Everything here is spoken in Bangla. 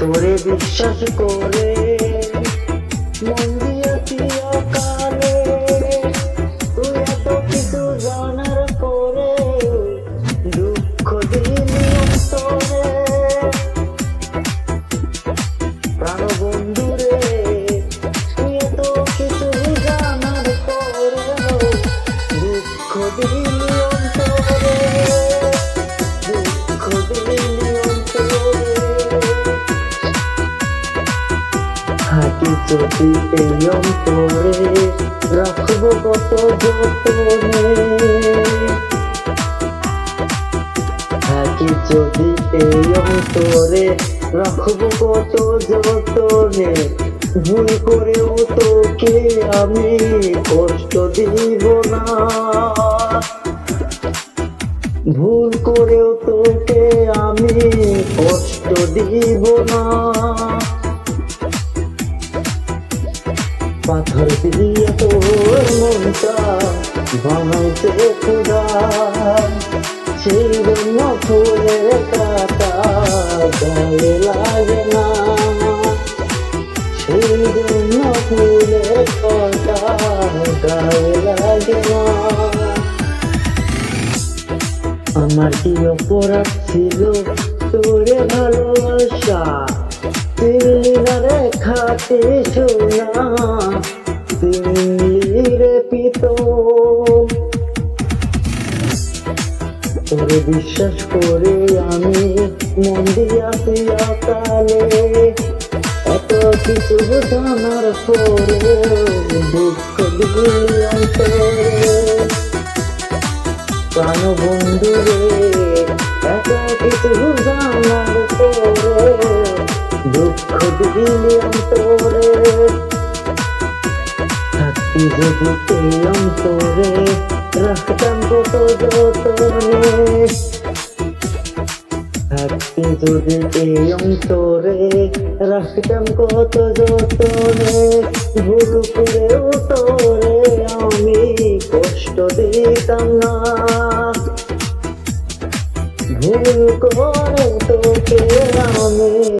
তোরে বিশ্বাস করে মন দিয়েছি তুই এত কিছু জানার পরে দুঃখ দিলি তোরে হাঁটি যদি এই অন্তরে, রাখব কত যতনে থাকি যদি এই অন্তরে, রাখব কত যতনে। ভুল করেও তোকে আমি কষ্ট দিব না। ভুল করেও তোকে আমি কষ্ট দিব না। পাথর দিয়ে তোর মনটা বানাইতে খুদা ফুলের কাটা গায়ে লাগে না। সেই ফুলের কাটা গায়ে লাগে না। আমার কি অপরাধ ছিল? তোরে ভালোবাসা খাতে সোনা দিল্লিরে পিত তোরে বিশ্বাস করে আমি মন দিয়াছি অকালে এত কিছু জানার পরে দুঃখ প্রাণ বন্ধু দিলি অন্তরে থাকতি যদি অন্তরে রাখতাম কত যতনে থাকতি যদি অন্তরে রাখতাম কত যতনে ভুল করেও তোরে আমি কষ্ট দিতাম না ভুল করে তোকে আমি